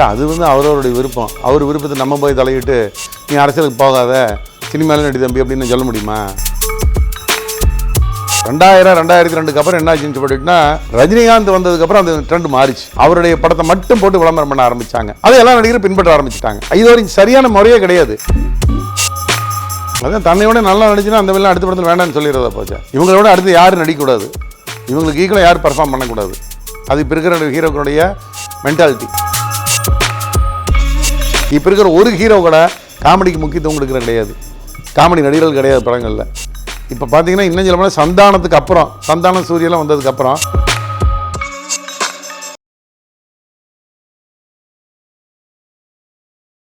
அது வந்து அவரவருடைய விருப்பம். அவர் விருப்பத்தை நம்ம போய் தலையிட்டு நீ அரசியலுக்கு போகாத சினிமாவில் நடி தம்பி அப்படின்னு சொல்ல முடியுமா? ரெண்டாயிரம் ரெண்டாயிரத்தி ரெண்டுக்கு அப்புறம் என்ன ஆச்சுன்னு சொல்லிட்டுனா ரஜினிகாந்த் வந்ததுக்கப்புறம் அந்த ட்ரெண்ட் மாறிச்சு. அவருடைய படத்தை மட்டும் போட்டு விளம்பரம் பண்ண ஆரம்பிச்சாங்க. அதை எல்லா நடிகரும் பின்பற்ற ஆரம்பிச்சிட்டாங்க. இது வரைக்கும் சரியான முறையே கிடையாது. அதான் தன்னையோட நல்லா நடிச்சுன்னா அந்த மாதிரிலாம் அடுத்த படத்தில் வேண்டாம்னு சொல்லிடுறத போச்சு. இவங்களோட அடுத்து யாரும் நடிக்கக்கூடாது. இவங்களுக்கு ஈக்குவலாக யாரும் பர்ஃபார்ம் பண்ணக்கூடாது. அது இப்போ இருக்கிற ஹீரோக்களுடைய மென்டாலிட்டி இப்போ இருக்கிற ஒரு ஹீரோ கூட காமெடிக்கு முக்கியத்துவம் கொடுக்குற கிடையாது. காமெடி நடிகர்கள் கிடையாது படங்களில். இப்போ பார்த்தீங்கன்னா இன்னும் சொல்ல சந்தானத்துக்கு அப்புறம் சந்தானம் சூரியெல்லாம் வந்ததுக்கு அப்புறம்.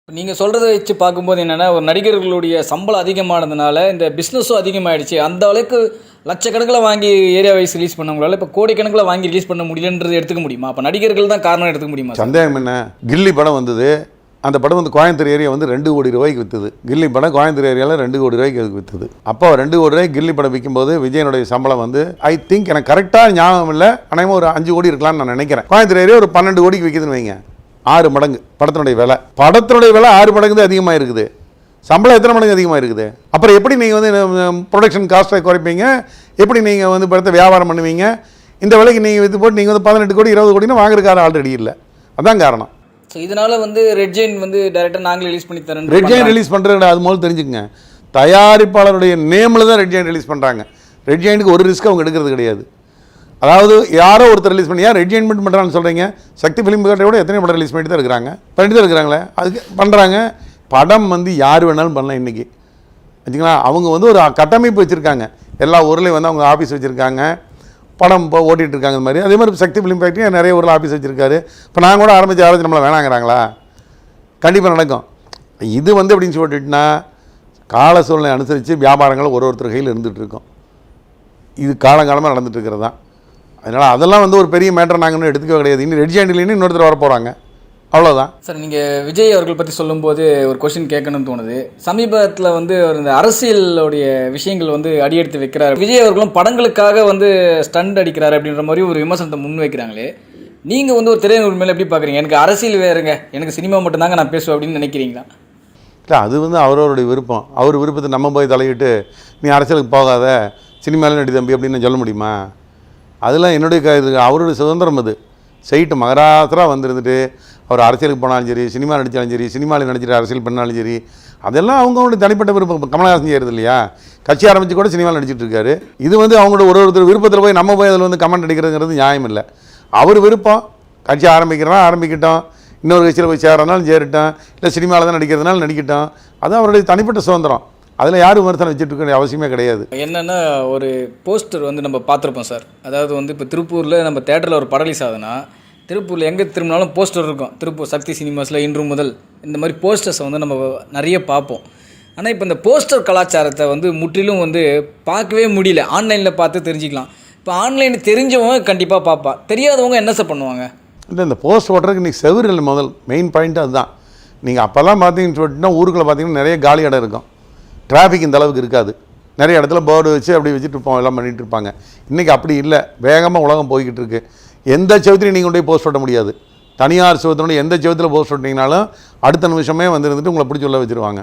நீங்கள் சொல்கிறத வச்சு பார்க்கும்போது என்னென்னா ஒரு நடிகர்களுடைய சம்பளம் அதிகமானதுனால இந்த பிஸ்னஸும் அதிகமாகிடுச்சு அந்த அளவுக்கு லட்சக்கணக்கில் வாங்கி ஏரியா வைஸ் ரிலீஸ் பண்ணவங்களால இப்போ கோடிக்கணக்கில் வாங்கி ரிலீஸ் பண்ண முடியலன்றது எடுத்துக்க முடியுமா? அப்போ நடிகர்கள் தான் காரணம் எடுத்துக்க முடியுமா? சந்தேகம் என்ன? கில்லி படம் வந்தது. அந்த படம் வந்து கோயம்புத்தூர் ஏரியா வந்து ரெண்டு கோடி ரூபாய்க்கு விற்றுது கில்லி படம் கோயம்புத்தூர் ஏரியாவில் ரெண்டு கோடி ரூபாய்க்கு விற்றுது அப்போ ரெண்டு கோடி ரூபாய்க்கு கில்லி படம் விற்கும்போது விஜயனுடைய சம்பளம் வந்து ஐ திங்க் எனக்கு கரெக்டாக ஞாபகம் இல்லை. ஆனால் ஒரு அஞ்சு கோடி இருக்கலாம்னு நான் நினைக்கிறேன். கோயம்புத்தூர் ஏரியா ஒரு பன்னெண்டு கோடிக்கு விற்கிதுன்னு வைங்க. ஆறு மடங்கு. படத்தினுடைய விலை. படத்தினுடைய விலை ஆறு மடங்கு தான் அதிகமாக இருக்குது. சம்பளம் எத்தனை மடங்கு அதிகமாக இருக்குது? அப்புறம் எப்படி நீங்கள் வந்து ப்ரொடக்ஷன் காஸ்ட்டை குறைப்பீங்க? எப்படி நீங்கள் வந்து படத்தை வியாபாரம் பண்ணுவீங்க? இந்த விலைக்கு நீங்கள் விற்று போட்டு நீங்கள் வந்து பதினெட்டு கோடி இருபது கோடினா வாங்குறதுக்கார ஆல்ரெடி இல்லை. அதான் காரணம். ஸோ இதனால வந்து ரெட் ஜெயின் வந்து டேரெக்டாக நாங்களே ரிலீஸ் பண்ணி தரேன் ரெட் ஜெயின் ரிலீஸ் பண்ணுறது அது முதல்ல தெரிஞ்சுக்கங்க. தயாரிப்பாளருடைய நேமில் தான் ரெட் ஜெயின் ரிலீஸ் பண்ணுறாங்க ரெட் ஜெயினுக்கு ஒரு ரிஸ்க் அவங்க எடுக்கிறது கிடையாது. அதாவது யாரோ ஒருத்தர் ரிலீஸ் பண்ணி யார் ரெட் ஜெயின் மட்டும் பண்ணுறான்னு சொல்கிறீங்க சக்தி ஃபிலிம் விட எத்தனை படம் ரிலீஸ் பண்ணிட்டு தான் இருக்கிறாங்க. பண்ணிட்டு தான் இருக்கிறாங்களே. அதுக்கு பண்ணுறாங்க படம் வந்து யார் வேணாலும் பண்ணலாம் இன்றைக்கி வச்சுங்களா அவங்க வந்து ஒரு கட்டமைப்பு வச்சுருக்காங்க. எல்லா ஊர்லேயும் வந்து அவங்க ஆஃபீஸ் வச்சுருக்காங்க. படம் இப்போ ஓட்டிகிட்டு இருக்காங்க இந்த மாதிரி. அதே மாதிரி சக்தி ஃபிலிம் ஃபேக்ட்ரி நிறைய ஊரில் ஆஃபீஸ் வச்சுருக்காரு. இப்போ நாங்கள் கூட ஆரம்பித்து ஆரம்பிச்சு நம்மளை வேணாங்கிறாங்களா? கண்டிப்பாக நடக்கும். இது வந்து அப்படின்னு சொல்லிட்டுனா கால சூழ்நிலை அனுசரித்து வியாபாரங்கள் ஒரு ஒருத்தர் கையில் இருந்துகிட்ருக்கோம். இது காலங்காலமாக நடந்துகிட்டு இருக்கிறது தான் அதனால் அதெல்லாம் வந்து ஒரு பெரிய மேட்டர் நாங்கள் இன்னும் எடுத்துக்க கிடையாது. இன்னும் ரெட் ஜாண்டிலேன்னு இன்னொருத்தர் வர போகிறாங்க அவ்வளோதான் சார் நீங்கள் விஜய் அவர்கள் பற்றி சொல்லும்போது ஒரு கொஷின் கேட்கணும்னு தோணுது. சமீபத்தில் வந்து அவர் இந்த அரசியலுடைய விஷயங்கள் வந்து அடியெடுத்து வைக்கிறார். விஜய் அவர்களும் படங்களுக்காக வந்து ஸ்டண்ட் அடிக்கிறார் அப்படின்ற மாதிரி ஒரு விமர்சனத்தை முன் வைக்கிறாங்களே நீங்கள் வந்து ஒரு திரையுறவு மேலே எப்படி பார்க்குறீங்க எனக்கு அரசியல் வேறுங்க. எனக்கு சினிமா மட்டும்தாங்க நான் பேசுவேன் அப்படின்னு நினைக்கிறீங்களா? இல்லை அது வந்து அவரவருடைய விருப்பம். அவர் விருப்பத்தை நம்ம போய் தலையிட்டு நீ அரசியலுக்கு போகாத. சினிமாவில் நடி தம்பி அப்படின்னு சொல்ல முடியுமா? அதெல்லாம் என்னுடைய க இது அவருடைய சுதந்திரம் அது. செய்யிட்டு மகராசராக வந்திருந்துட்டு அவர் அரசியலுக்கு போனாலும் சரி சினிமா நடித்தாலும் சரி சினிமாவில் நடிச்சிட்டு அரசியல் பண்ணாலும் சரி அதெல்லாம் அவங்களுடைய தனிப்பட்ட விருப்பம். கமலஹாசன் செய்கிறது இல்லையா? கட்சி ஆரம்பித்து கூட சினிமாவில் நடிச்சிட்டு இருக்காரு. இது வந்து அவங்களோட ஒரு ஒருத்தர் விருப்பத்தில் போய் நம்ம போய் அதில் வந்து கமெண்ட் அடிக்கிறதுங்கிறது நியாயம் இல்லை. அவர் விருப்பம். கட்சி ஆரம்பிக்கிறனா ஆரம்பிக்கட்டும். இன்னொரு கட்சியில் போய் சேரனாலும் சேரட்டும். இல்லை சினிமாவில் தான் நடிக்கிறதுனால நடிக்கட்டும். அது அவருடைய தனிப்பட்ட சுதந்திரம். அதில் யாரும் விமர்சனம் வச்சுட்டு இருக்க வேண்டிய அவசியமே கிடையாது. என்னென்னா ஒரு போஸ்டர் வந்து நம்ம பார்த்துருப்போம் சார். அதாவது வந்து இப்போ திருப்பூரில் நம்ம தேட்டரில் ஒரு படம் சாதனா திருப்பூரில் எங்கே திரும்பினாலும் போஸ்டர் இருக்கும். திருப்பூர் சக்தி சினிமாஸில் இன்று முதல் இந்த மாதிரி போஸ்டர்ஸை வந்து நம்ம நிறைய பார்ப்போம். ஆனால் இப்போ இந்த போஸ்டர் கலாச்சாரத்தை வந்து முற்றிலும் வந்து பார்க்கவே முடியல. ஆன்லைனில் பார்த்து தெரிஞ்சுக்கலாம். இப்போ ஆன்லைன் தெரிஞ்சவங்க கண்டிப்பாக பார்ப்பா. தெரியாதவங்க என்ன சார் பண்ணுவாங்க? இல்லை இந்த போஸ்ட் ஓட்டுறதுக்கு இன்றைக்கி செவுரு இல்லை முதல் மெயின் பாயிண்ட் அதுதான். நீங்கள் அப்போல்லாம் பார்த்தீங்கன்னு சொல்லிட்டுனா ஊருக்குள்ள பார்த்தீங்கன்னா நிறைய காலி இடம் இருக்கும். டிராஃபிக் இந்த அளவுக்கு இருக்காது. நிறைய இடத்துல போர்டு வச்சு அப்படி வச்சுட்டு இருப்போம். எல்லாம் பண்ணிகிட்டு இருப்பாங்க. இன்றைக்கி அப்படி இல்லை. வேகமாக உலகம் போய்கிட்டு இருக்குது எந்த செவத்திலையும் நீங்கள் கொண்டு போய் போஸ்ட் பண்ண முடியாது. தனியார் செவத்தினுடைய எந்த செவத்தில் போஸ்ட் பண்ணிங்கனாலும் அடுத்த நிமிஷமே வந்து இருந்துட்டு உங்களை பிடிச்சி உள்ள வச்சுருவாங்க.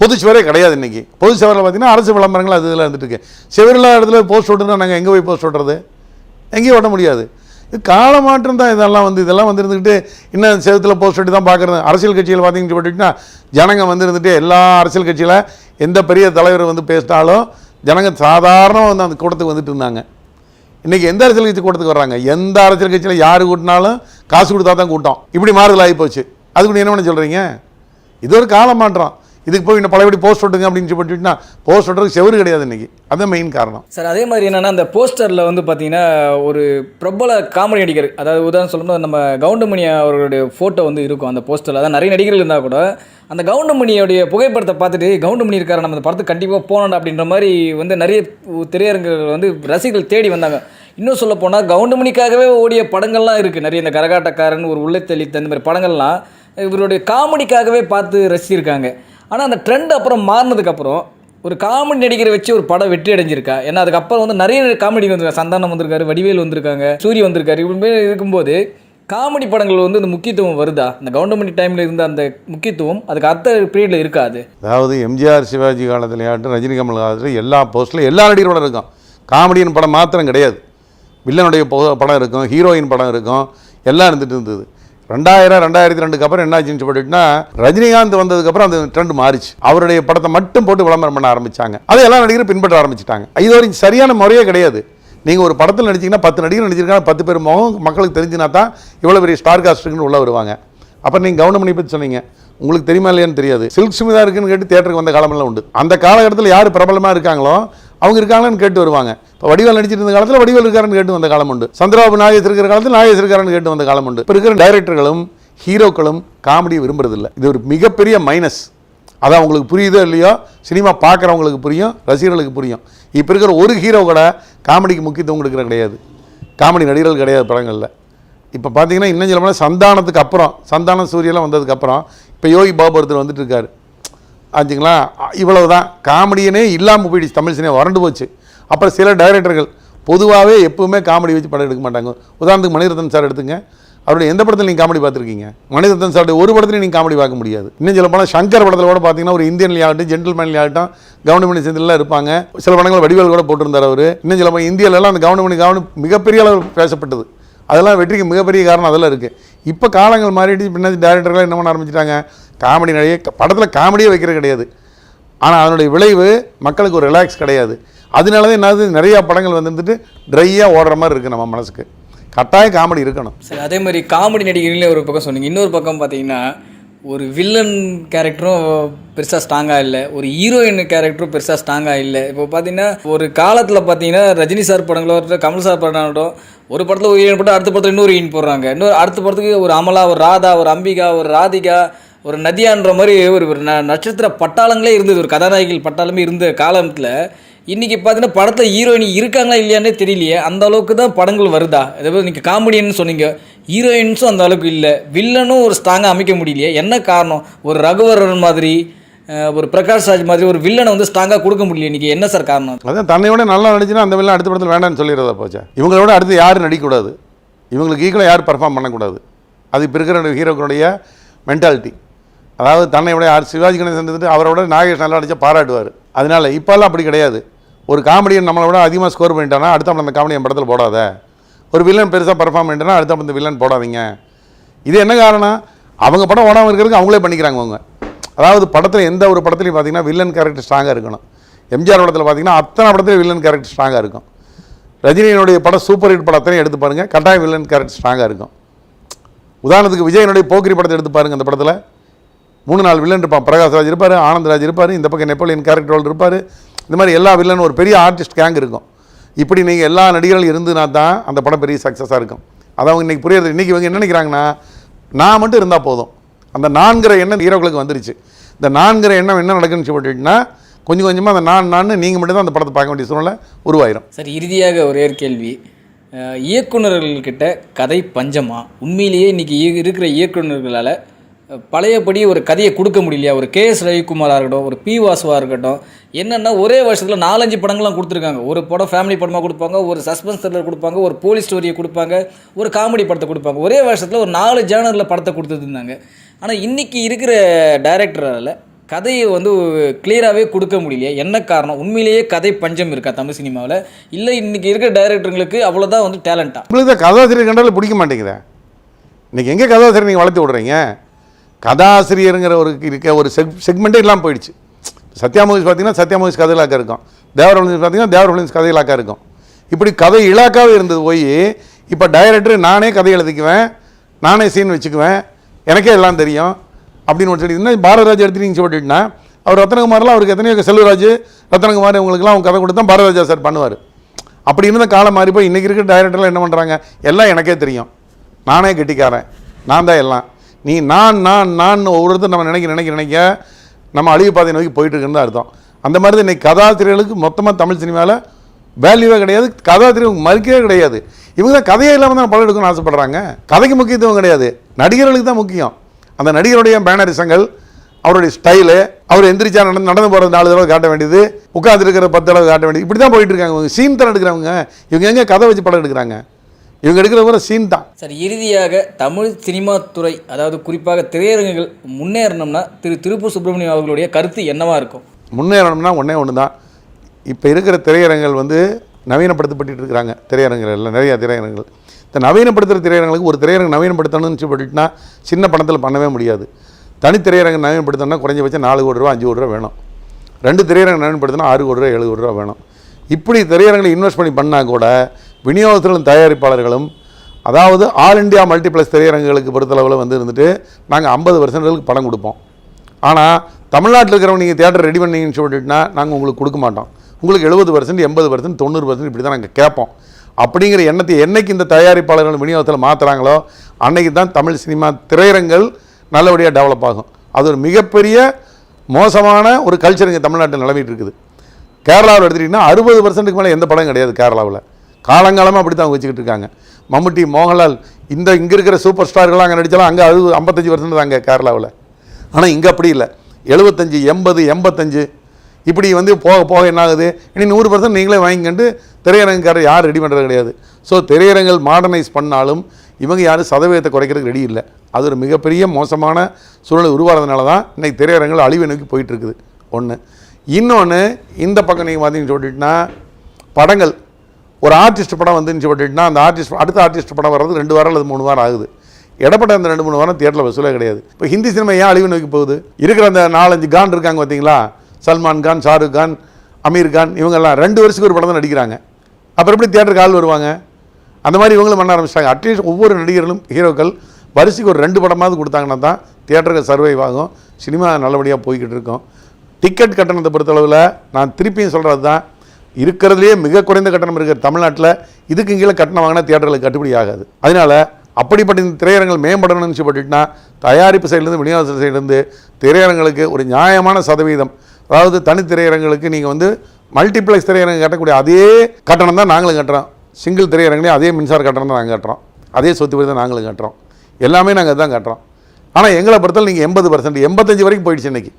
பொது சுவரே கிடையாது இன்றைக்கி பொது சுவரில் பார்த்தீங்கன்னா அரசு விளம்பரங்கள் அது இதில் வந்துட்டு இருக்கு. செவரில் இடத்துல போஸ்ட் ஓட்டுனா நாங்கள் எங்கே போய் போஸ்ட் ஓட்டுறது எங்கேயும் ஓட்ட முடியாது. இது காலமாற்றம் தான் இதெல்லாம் வந்து இதெல்லாம் வந்து இருந்துக்கிட்டு இன்னும் செவத்தில் போஸ்ட் ஒட்டி தான் பார்க்குறது அரசியல் கட்சியில் பார்த்தீங்கன்னு சொல்லிட்டுனா ஜனங்க வந்து இருந்துட்டு எல்லா அரசியல் கட்சியில் எந்த பெரிய தலைவர் வந்து பேசினாலும் ஜனங்க சாதாரணமாக வந்து அந்த கூட்டத்துக்கு வந்துட்டு இருந்தாங்க. இன்றைக்கி எந்த அரசியல் கட்சி கூட்டத்துக்கு வர்றாங்க? எந்த அரசியல் கட்சியில் யார் கூட்டினாலும் காசு கொடுத்தா தான் கூட்டம். இப்படி மாறுதல் ஆகி போச்சு. அதுக்கு என்ன பண்ண சொல்கிறீங்க இது ஒரு காலமாற்றம் இதுக்கு போய் இன்னும் பழையபடி போஸ்ட் ஒட்டுங்க அப்படின்னு சொல்லிட்டுனா போஸ்ட் ஓட்டுறதுக்கு செவரு கிடையாது இன்னைக்கு. அதுதான் மெயின் காரணம். சார் அதே மாதிரி என்னென்னா அந்த போஸ்டரில் வந்து பார்த்தீங்கன்னா ஒரு பிரபல காமெடி நடிகர் அதாவது உதாரணம் சொல்லணும்னா நம்ம கவுண்டமணி அவர்களுடைய ஃபோட்டோ வந்து இருக்கும் அந்த போஸ்டரில் அதான் நிறைய நடிகர்கள் இருந்தால் கூட அந்த கவுண்டமணியோடைய புகைப்படத்தை பார்த்துட்டு கவுண்டமணி இருக்கார்? நம்ம அந்த படத்துக்கு கண்டிப்பாக போனோம் அப்படின்ற மாதிரி வந்து நிறைய திரையரங்குகள் வந்து ரசிகர்கள் தேடி வந்தாங்க. இன்னும் சொல்ல போனால் கவுண்டமணிக்காகவே ஓடிய படங்கள்லாம் இருக்குது நிறைய இந்த கரகாட்டக்காரன் ஒரு உள்ளத்தெளித்த இந்த மாதிரி படங்கள்லாம் இவருடைய காமெடிக்காகவே பார்த்து ரசிச்சிருக்காங்க. ஆனால் அந்த ட்ரெண்ட் அப்புறம் மாறினதுக்கப்புறம் ஒரு காமெடி நடிகரை வச்சு ஒரு படம் வெற்றி அடைஞ்சிருக்கா? ஏன்னா அதுக்கப்புறம் வந்து நிறைய காமெடி வந்திருக்காங்க சந்தானம் வந்திருக்காரு வடிவேல் வந்திருக்காங்க சூரிய வந்திருக்காரு இப்படி இருக்கும்போது காமெடி படங்கள் வந்து இந்த முக்கியத்துவம் வருதா? இந்த கவர்மெண்ட் டைமில் இருந்த அந்த முக்கியத்துவம் அதுக்கு அடுத்த பீரியடில் இருக்காது. அதாவது எம்ஜிஆர் சிவாஜி காலத்துலையாட்டும் ரஜினி கமல் காலத்தில் எல்லா போஸ்ட்டில் எல்லா நடிகரோட இருக்கும் காமெடியின் படம் மாத்திரம் கிடையாது. வில்லனுடைய படம் இருக்கும் ஹீரோயின் படம் இருக்கும் எல்லாம் இருந்துட்டு இருந்தது. ரெண்டாயிரம் ரெண்டாயிரத்தி ரெண்டுக்கு அப்புறம் என்னாச்சுன்னு சொல்லிட்டுனா ரஜினிகாந்த் வந்ததுக்கப்புறம் அந்த ட்ரெண்ட் மாறிச்சு. அவருடைய படத்தை மட்டும் போட்டு விளம்பரம் பண்ண ஆரம்பித்தாங்க அதை எல்லா நடிகரும் பின்பற்ற ஆரம்பிச்சிட்டாங்க. இது ஒரு சரியான முறையே கிடையாது. நீங்கள் ஒரு படத்தில் நடிச்சீங்கன்னா பத்து நடிகர் நடிச்சிருக்காங்க பத்து பேர் முகம் மக்களுக்கு தெரிஞ்சுனா தான் இவ்வளோ பெரிய ஸ்டார் காஸ்ட்டுக்குன்னு உள்ளே வருவாங்க. அப்புறம் நீங்கள் கவனம் பண்ணி பற்றி சொன்னீங்க. உங்களுக்கு தெரியுமா இல்லையான்னு தெரியாது. சில்க் சுமிதா இருக்குன்னு கேட்டு தேட்டருக்கு வந்த காலமெல்லாம் உண்டு. அந்த காலகட்டத்தில் யார் பிரபலமாக இருக்காங்களோ அவங்க இருக்காங்களான்னு கேட்டு வருவாங்க. இப்போ வடிவேல் நடிச்சிட்டு இருந்த காலத்தில் வடிவேல் இருக்காருன்னு கேட்டு வந்த காலம் உண்டு. சந்திரபாபு நாகேஷ் இருக்கிற காலத்தில் நாகேஷ் இருக்காருன்னு கேட்டு வந்த காலம் உண்டு. இப்போ இருக்கிற டைரக்டர்களும் ஹீரோக்களும் காமெடியை விரும்புறதில்ல. இது ஒரு மிகப்பெரிய மைனஸ் அது அவங்களுக்கு புரியுதோ இல்லையோ சினிமா பார்க்குறவங்களுக்கு புரியும் ரசிகர்களுக்கு புரியும். இப்போ இருக்கிற ஒரு ஹீரோ கூட காமெடிக்கு முக்கியத்துவம் கொடுக்குற கிடையாது. காமெடி நடிகர்கள் கிடையாது படங்களில். இப்போ பார்த்தீங்கன்னா இன்னும் சொல்லப்போனால் சந்தானத்துக்கு அப்புறம் சந்தானம் சூரியெல்லாம் வந்ததுக்கப்புறம் இப்போ யோகி பாபு ஒருத்தர் வந்துட்டு இருக்காரு. ஆச்சுங்களா? இவ்வளவு தான் காமெடியனே இல்லாமல் போயிடுச்சு. தமிழ் சினிமா வறண்டு போச்சு. அப்புறம் சில டைரக்டர்கள் பொதுவாகவே எப்பவுமே காமெடி வச்சு படம் எடுக்க மாட்டாங்க. உதாரணத்துக்கு மணிரத்னம் சார் எடுத்துங்க. அவருடைய எந்த படத்தில் நீங்கள் காமெடி பார்த்துருக்கீங்க? மணிரத்னம் சாருடைய ஒரு படத்துலையும் நீங்கள் காமெடி பார்க்க முடியாது. இன்னும் சில படம் சங்கர் படத்தில் கூட பார்த்தீங்கன்னா ஒரு இந்தியன்லி ஆகட்டும் ஜென்டில்மேன்லி ஆகட்டும் கவர்மெண்ட் சேர்ந்துலாம் இருப்பாங்க. சில படங்கள் வடிவேல் கூட போட்டிருந்தார் அவர். இன்னும் சில படம் இந்தியாவிலலாம் அந்த கவர்மெண்ட் கவர்மெண்ட் மிகப்பெரிய அளவு பேசப்பட்டது. அதெல்லாம் வெற்றிக்கு மிகப்பெரிய காரணம் அதெல்லாம் இருக்குது இப்போ காலங்கள் மாறிட்டு பின்னாடி டேரக்டர்கள் என்ன பண்ண ஆரம்பிச்சிட்டாங்க? காமெடி நிறைய படத்தில் காமெடியே வைக்கிறது கிடையாது. ஆனால் அதனுடைய விளைவு மக்களுக்கு ஒரு ரிலாக்ஸ் கிடையாது. அதனால தான் என்னது நிறையா படங்கள் வந்துட்டு ட்ரையாக ஓடுற மாதிரி இருக்குது நம்ம மனசுக்கு. கட்டாய காமெடி இருக்கணும். சரி அதே மாதிரி காமெடி நடிகர்களே ஒரு பக்கம் சொன்னீங்க. இன்னொரு பக்கம் பார்த்தீங்கன்னா ஒரு வில்லன் கேரக்டரும் பெருசாக ஸ்ட்ராங்காக இல்லை. ஒரு ஹீரோயின் கேரக்டரும் பெருசாக ஸ்ட்ராங்காக இல்லை. இப்போ பார்த்தீங்கன்னா ஒரு காலத்தில் பார்த்தீங்கன்னா ரஜினி சார் படங்களோ இருக்கட்டும், கமல் சார் படம் ஒரு படத்தில் ஒரு ஹீரோயின் போட்டு அடுத்த படத்தில் இன்னொரு ஹீரோயின் போடுறாங்க. இன்னொரு அடுத்த படத்துக்கு ஒரு அமலா ஒரு ராதா ஒரு அம்பிகா ஒரு ராதிகா ஒரு நதியான்ற மாதிரி ஒரு ஒரு ந- நட்சத்திர பட்டாளங்களே இருந்தது. ஒரு கதாநாயகிகள் பட்டாளமே இருந்த காலத்தில். இன்னைக்கு பார்த்தீங்கன்னா படத்தில் ஹீரோயின் இருக்காங்களா இல்லையானே தெரியலையே. அந்த அளவுக்கு தான் படங்கள் வருதா? அதாவது நீங்கள் காமெடியன்னு சொன்னீங்க. ஹீரோயின்ஸும் அந்த அளவுக்கு இல்லை. வில்லனும் ஒரு ஸ்ட்ராங்காக அமைக்க முடியலையே. என்ன காரணம்? ஒரு ரகுவரன் மாதிரி ஒரு பிரகாஷ் ராஜ் மாதிரி ஒரு வில்லனை வந்து ஸ்ட்ராங்காக கொடுக்க முடியல இன்றைக்கி என்ன சார் காரணம்? அதான் தன்னையோட நல்லா நடிச்சுன்னா அந்த வில்லன் அடுத்த படத்தில் வேண்டாம்னு சொல்லிடுறதா போச்சா. இவங்களோட அடுத்து யாரும் நடிக்கக்கூடாது. இவங்களுக்கு ஈக்குவலாக யாரும் பர்ஃபார்ம் பண்ணக்கூடாது. அது இப்போ இருக்கிற ஹீரோக்களுடைய மென்டாலிட்டி அதாவது தன்னை விட யார் சிவாஜி கணேசன் இருந்துட்டு அவரை விட நாகேஷ் நல்லா அடிச்சா பாராட்டுவார். அதனால் இப்போல்லாம் அப்படி கிடையாது. ஒரு காமெடியன் நம்மளை விட அதிகமாக ஸ்கோர் பண்ணிட்டானா அடுத்த அந்த காமெடி என் படத்தில் போடாத. ஒரு வில்லன் பெருசாக பர்ஃபார்ம் பண்ணிட்டேன்னா அடுத்த அந்த வில்லன் போடாதீங்க. இது என்ன காரணம்? அவங்க படம் ஓடாமல் இருக்கிறதுக்கு அவங்களே பண்ணிக்கிறாங்க அவங்க. அதாவது படத்தில் எந்த ஒரு படத்துலையும் பார்த்தீங்கன்னா வில்லன் கேரக்டர் ஸ்ட்ராங்காக இருக்கணும். எம்ஜிஆர் படத்தில் பார்த்தீங்கன்னா அத்தனை படத்துலையும் வில்லன் கேரக்டர் ஸ்ட்ராங்காக இருக்கும். ரஜினியினுடைய படம் சூப்பர் ஹிட் படத்தையும் எடுத்து பாருங்கள் கட்டாய வில்லன் கேரக்டர் ஸ்ட்ராங்காக இருக்கும். உதாரணத்துக்கு விஜயனுடைய போக்கிரி படத்தை எடுத்து பாருங்கள் அந்த படத்தில். மூணு நாலு வில்லன் இருப்பான். பிரகாஷ்ராஜ் இருப்பார் ஆனந்த்ராஜ் இருப்பார் இந்த பக்கம் நெப்போலியன் கேரக்டரோட இருப்பார். இந்த மாதிரி எல்லா வில்லனும் ஒரு பெரிய ஆர்டிஸ்ட் கேங் இருக்கும். இப்படி நீங்கள் எல்லா நடிகர்களும் இருந்துனா தான் அந்த படம் பெரிய சக்ஸஸாக இருக்கும். அதை அவங்க இன்றைக்கி புரியுறது. இன்றைக்கி இவங்க என்ன நினைக்கிறாங்கன்னா நான் மட்டும் இருந்தால் போதும். அந்த நான்கிற எண்ணம் ஹீரோக்களுக்கு வந்துருச்சு. இந்த நான்கிற எண்ணம் என்ன நடக்குன்னு சொல்லிட்டுன்னா கொஞ்சம் கொஞ்சமாக அந்த நான் நான் நீங்கள் மட்டும் தான் அந்த படத்தை பார்க்க வேண்டிய சூழ்நிலை உருவாயிரும். சரி இறுதியாக ஒரே ஒரு கேள்வி. இயக்குநர்கள்கிட்ட கதை பஞ்சமாக உண்மையிலேயே இன்றைக்கி இருக்கிற இயக்குனர்களால் பழையபடி ஒரு கதையை கொடுக்க முடியலையா? ஒரு கே எஸ் ரவிக்குமாராக இருக்கட்டும் ஒரு பி வாசுவாக இருக்கட்டும் என்னென்னா ஒரே வருஷத்தில் நாலஞ்சு படங்கள்லாம் கொடுத்துருக்காங்க. ஒரு படம் ஃபேமிலி படமாக கொடுப்பாங்க ஒரு சஸ்பென்ஸ் த்ரில்லர் கொடுப்பாங்க ஒரு போலீஸ் ஸ்டோரியை கொடுப்பாங்க ஒரு காமெடி படத்தை கொடுப்பாங்க. ஒரே வருஷத்தில் ஒரு நாலு ஜேனரில் படத்தை கொடுத்துருந்தாங்க. ஆனால் இன்றைக்கி இருக்கிற டைரக்டரால் கதையை வந்து கிளியராகவே கொடுக்க முடியலையே? என்ன காரணம்? உண்மையிலேயே கதை பஞ்சம் இருக்கா தமிழ் சினிமாவில்? இல்லை இன்றைக்கி இருக்கிற டைரக்டருங்களுக்கு அவ்வளோதான் வந்து டேலண்டா உங்களுக்கு தான் கதாசிரியர் கண்டாலும் பிடிக்க மாட்டேங்குதே. இன்றைக்கி எங்கே கதாசிரியர் நீங்கள் வளர்த்து விடுறீங்க? கதாசிரியருங்கிற ஒரு இருக்க ஒரு செக் செக்மெண்ட்டே இல்லாமல் போயிடுச்சு. சத்யா மூவிஸ் பார்த்தீங்கன்னா சத்யா மூவிஸ் கதை இலாக்கா இருக்கும். தேவர பார்த்தீங்கன்னா தேவர மூவிஸ் கதை இலாக்கா இருக்கும். இப்படி கதை இலாக்காவே இருந்தது போய் இப்போ டைரக்டர் நானே கதை எழுதிக்குவேன் நானே சீன் வச்சுக்குவேன் எனக்கே எல்லாம் தெரியும் அப்படின்னு ஒரு சொல்லி பாரதராஜ் எடுத்துட்டீங்க சொல்லிட்டுனா அவர் ரத்னகுமார்லாம் அவருக்கு எத்தனையோ செல்வராஜ் ரத்னகுமார் இவங்களுக்குலாம் அவங்க கதை கொடுத்தா பாரதராஜா சார் பண்ணுவார். அப்படி இருந்த காலம் மாறி போய் இன்றைக்கி இருக்கிற டைரக்டர்லாம் என்ன பண்ணுறாங்க எல்லாம் எனக்கே தெரியும். நானே கெட்டிக்காரன். நான் தான் எல்லாம். நீ நான் நான் நான் ஒவ்வொருத்தர் நம்ம நினைக்க நினைக்க நினைக்க நம்ம அழிவு பாதை நோக்கி போயிட்டு இருக்குன்னு தான் அர்த்தம். அந்த மாதிரி தான் இன்னைக்கு கதாசிரியர்களுக்கு மொத்தமாக தமிழ் சினிமாவில் வேல்யூவே கிடையாது கதாசிரியர் மறுக்கவே கிடையாது. இவங்க தான் கதையே இல்லாமல் தான் படம் எடுக்கணும்னு ஆசைப்பட்றாங்க. கதைக்கு முக்கியத்துவம் கிடையாது. நடிகர்களுக்கு தான் முக்கியம். அந்த நடிகருடைய பேனரிசங்கள் அவருடைய ஸ்டைலு அவர் எந்திரிச்சா நடந்து நடந்து போகிறது நாலு தடவை காட்ட வேண்டியது உட்காந்துருக்கிற பத்து தடவை காட்ட வேண்டியது இப்படி தான் போயிட்டுருக்காங்க இவங்க. சீன் தான் எடுக்கிறவங்க இவங்க எங்கே கதை வச்சு படம் எடுக்கிறாங்க? இவங்க எடுக்கிற வர சீன் தான். சார் இறுதியாக தமிழ் சினிமா துறை அதாவது குறிப்பாக திரையரங்குகள் முன்னேறணும்னா திரு திருப்பூர் சுப்பிரமணியம் அவர்களுடைய கருத்து என்னவா இருக்கும்? முன்னேறணும்னா ஒன்றே ஒன்று தான் இப்போ இருக்கிற திரையரங்குகள் வந்து நவீனப்படுத்தப்பட்டு இருக்கிறாங்க திரையரங்குகள் எல்லாம் நிறையா திரையரங்குகள். இந்த நவீனப்படுத்துகிற திரையரங்குகளுக்கு ஒரு திரையரங்கு நவீனப்படுத்தணும்னு சொல்லிட்டுனா சின்ன பணத்தில் பண்ணவே முடியாது. தனி திரையரங்கு நவீனப்படுத்தணும்னா குறைஞ்சபட்சம் நாலு கோடி ரூபா அஞ்சு கோடி ரூபா வேணும். ரெண்டு திரையரங்கு நவீனப்படுத்தினா ஆறு கோடி ரூபா ஏழு கோடி ரூபா வேணும். இப்படி திரையரங்களை இன்வெஸ்ட் பண்ணி பண்ணால் கூட விநியோகத்திலும் தயாரிப்பாளர்களும் அதாவது ஆல் இந்தியா மல்டிப்ளெக்ஸ் திரையரங்குகளுக்கு பொறுத்தளவில் வந்து இருந்துட்டு நாங்கள் ஐம்பது பர்சன்ட்களுக்கு படம் கொடுப்போம். ஆனால் தமிழ்நாட்டில் இருக்கிறவங்க நீங்கள் தேட்டர் ரெடி பண்ணீங்கன்னு சொல்லிட்டுனா நாங்கள் உங்களுக்கு கொடுக்க மாட்டோம். உங்களுக்கு எழுபது பர்சன்ட் எண்பது பர்சன்ட் தொண்ணூறு பர்சன்ட் இப்படி தான் நாங்கள் கேட்போம். அப்படிங்கிற எண்ணத்தை என்றைக்கு இந்த தயாரிப்பாளர்கள் விநியோகத்தில் மாற்றுறாங்களோ அன்னைக்கு தான் தமிழ் சினிமா திரையரங்கள் நல்லபடியாக டெவலப் ஆகும். அது ஒரு மிகப்பெரிய மோசமான ஒரு கல்ச்சர் இங்கே தமிழ்நாட்டில் நிலவிட்டு இருக்குது. கேரளாவில் எடுத்துட்டிங்கன்னா அறுபது பர்சன்ட்டுக்கு மேலே எந்த படம் கிடையாது கேரளாவில். காலங்காலமாக அப்படி தான் வச்சுக்கிட்டு இருக்காங்க. மம்முட்டி மோகன்லால் இந்த இங்கே இருக்கிற சூப்பர் ஸ்டார்கள்லாம் அங்கே நடித்தாலும் அங்கே அறுபது ஐம்பத்தஞ்சு பர்சன்டர் அங்கே கேரளாவில். ஆனால் இங்கே அப்படி இல்லை. எழுபத்தஞ்சு எண்பது எண்பத்தஞ்சு. இப்படி வந்து போக போக என்ன ஆகுது? இனி நூறு பர்சன்ட் நீங்களே வாங்கிக்கண்டு திரையரங்குக்காரர் யார் ரெடி பண்ணுறது கிடையாது. ஸோ திரையரங்கள் மாடர்னைஸ் பண்ணாலும் இவங்க யாரும் சதவீதத்தை குறைக்கிறதுக்கு ரெடி இல்லை. அது ஒரு மிகப்பெரிய மோசமான சூழ்நிலை உருவாகிறதுனால தான் இன்றைக்கி திரையரங்குகள் அழிவை நோக்கி போயிட்டுருக்குது ஒன்று இன்னொன்று இந்த பக்கம் நீங்கள் பார்த்தீங்கன்னு சொல்லிட்டுனா படங்கள். ஒரு ஆர்டிஸ்ட் படம் வந்துன்னு சொல்லிட்டுனா அந்த ஆர்டிஸ்ட் அடுத்த ஆர்டிஸ்ட் படம் வர்றது ரெண்டு வாரம் அல்லது மூணு வாரம் ஆகுது. இடப்பட்ட அந்த ரெண்டு மூணு வாரம் தியேட்டரில் வசூலே கிடையாது. இப்போ ஹிந்தி சினிமா ஏன் அழிவு நோக்கி போகுது? இருக்கிற அந்த நாலஞ்சு கான் இருக்காங்க பார்த்தீங்களா? சல்மான் கான் ஷாருக் கான் அமீர் கான் இவங்கெல்லாம் ரெண்டு வருஷத்துக்கு ஒரு படம் தான் நடிக்கிறாங்க. அப்புறம் எப்படி தேட்டருக்கு ஆள் வருவாங்க? அந்த மாதிரி இவங்களும் பண்ண ஆரம்பிச்சிட்டாங்க. அட்லீஸ்ட் ஒவ்வொரு நடிகர்களும் ஹீரோக்கள் வரிசைக்கு ஒரு ரெண்டு படமாவது கொடுத்தாங்கன்னா தான் தியேட்டருக்கு சர்வைவ் ஆகும். சினிமா நல்லபடியாக போய்கிட்டு இருக்கும். டிக்கெட் கட்டணத்தை பொறுத்தளவில் நான் திருப்பியும் சொல்கிறது தான் இருக்கிறதுலே மிக குறைந்த கட்டணம் இருக்கிற தமிழ்நாட்டில் இதுக்கு கீழே கட்டணம் வாங்கினா தியேட்டர்களுக்கு கட்டுப்படி ஆகாது. அதனால் அப்படிப்பட்ட இந்த திரையரங்கள் மேம்படணும்னு சொல்லிட்டுனா தயாரிப்பு சைட்லேருந்து விநியோக சைட்லேருந்து திரையரங்களுக்கு ஒரு நியாயமான சதவீதம். அதாவது தனி திரையரங்களுக்கு நீங்கள் வந்து மல்டிப்ளெக்ஸ் திரையரங்கு கட்டக்கூடிய அதே கட்டணம் தான் நாங்களும் கட்டுறோம். சிங்கிள் திரையரங்குலேயும் அதே மின்சார கட்டணம் தான் நாங்கள் கட்டுறோம். அதே சொத்து வரி தான் நாங்களும் கட்டுறோம். எல்லாமே நாங்கள் தான் கட்டுறோம். ஆனால் எங்களை பொறுத்தவரை நீங்கள் எண்பது பர்சன்ட் எண்பத்தஞ்சு வரைக்கும் போயிடுச்சு இன்னைக்கு.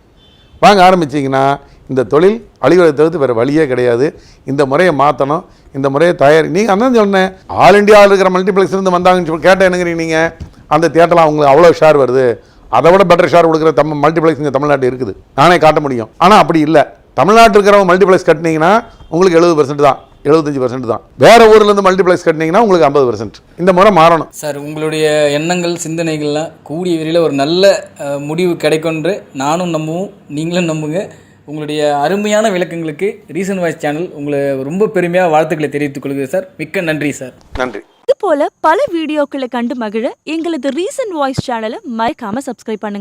வாங்க ஆரம்பிச்சிங்கன்னா இந்த தொழில் அழிவதை தவிர்த்து வேறு வழியே கிடையாது. இந்த முறையை மாற்றணும் இந்த முறையை தயார் நீங்கள் அதான் சொன்னேன். ஆல் இந்தியாவில் இருக்கிற மல்டிப்ளெக்ஸ் இருந்து வந்தாங்கன்னு சொல்லி கேட்டேன் என்னங்கிறீங்க நீங்கள் அந்த தேட்டரில் அவங்களுக்கு அவ்வளோ ஷேர் வருது. அதை விட பெட்டர் ஷேர் கொடுக்குற தமிழ் மல்டிப்ளெக்ஸ் இங்கே தமிழ்நாட்டில் இருக்குது. நானே காட்ட முடியும். ஆனால் அப்படி இல்லை. தமிழ்நாட்டில் இருக்கிறவங்க மல்டிப்ளெக்ஸ் கட்டினீங்கன்னா உங்களுக்கு எழுபது பர்சன்ட் தான். எழுபத்தஞ்சு பர்சன்ட் தான். வேற ஊர்ல இருந்து மல்டிப்ளெக்ஸ் கட்டினீங்கன்னா உங்களுக்கு ஐம்பது பர்சன்ட் இந்த முறை மாறணும். சார் உங்களுடைய எண்ணங்கள் சிந்தனைகள்லாம் கூடிய விரைவில் ஒரு நல்ல முடிவு கிடைக்கும்ன்று நானும் நம்புவோம். நீங்களும் நம்புங்க. உங்களுடைய அருமையான விளக்கங்களுக்கு ரீசன் வாய்ஸ் சேனல் உங்களை ரொம்ப பெருமையாக வாழ்த்துக்களை தெரிவித்துக் கொள்கிறேன் சார். மிக்க நன்றி சார். நன்றி. இது போல பல வீடியோக்களை கண்டு மகிழ எங்களது ரீசன்ட் வாய்ஸ் சேனலை மறக்காம சப்ஸ்கிரைப் பண்ணுங்க.